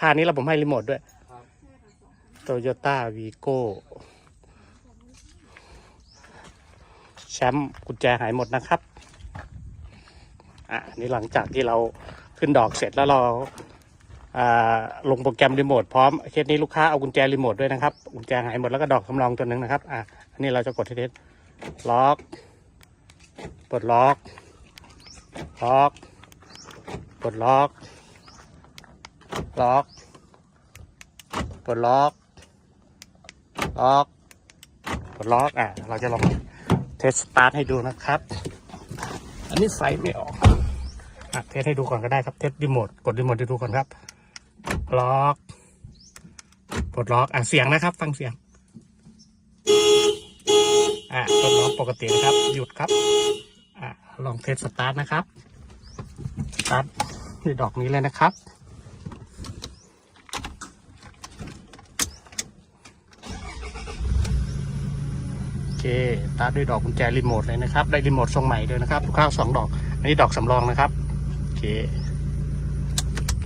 ค่านี้เราผมให้รีโมทด้วยครับโตโยต้าวีโก้แชมป์กุญแจหายหมดนะครับ อะนี่หลังจากที่เราขึ้นดอกเสร็จแล้วเราอ่าลงโปรแกรมรีโมทพร้อมเคสนี้ลูกค้าเอากุญแจรีโมทด้วยนะครับ กุญแจหายหมดแล้วก็ดอกสำรองตัวหนึ่งนะครับ อะอันนี้เราจะกดที่เทสล็อกปลดล็อกล็อกปลดล็อก ล็อกปลดล็อก ล็อกปลดล็อกอะเราจะลองเทสสตาร์ทให้ดูนะครับ อันนี้ไฟไม่ออกอะเทสให้ดูก่อนก็ได้ครับ เทสรีโมทกดรีโมทให้ดูก่อนครับ ล็อกปลดล็อกอะเสียงนะครับ ฟังเสียงอะปลดล็อกปกตินะครับ หยุดครับอะลองเทสสตาร์ทนะครับสตาร์ทที่ดอกนี้เลยนะครับ เคตาร์ทด้วยดอกกุญแจรีโมทเลยนะครับ ได้รีโมททรงใหม่ด้วยนะครับลูกค้าสองดอก อันนี้ดอกสำรองนะครับ โอเค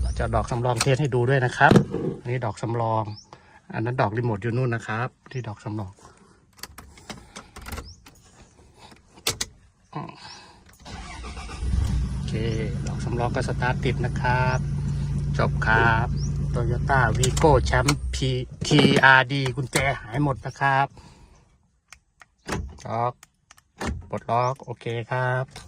เราจะดอกสำรองเทสให้ดูด้วยนะครับ อันนี้ดอกสำรอง อันนั้นดอกรีโมทอยู่นู่นนะครับ ที่ดอกสำรองโอเค ดอกสำรองก็สตาร์ทติดนะครับ จบครับโตโยต้าวีโก้แชมป์พีทีอาร์ดีกุญแจหายหมดนะครับ ล็อก ปลดล็อก โอเคครับ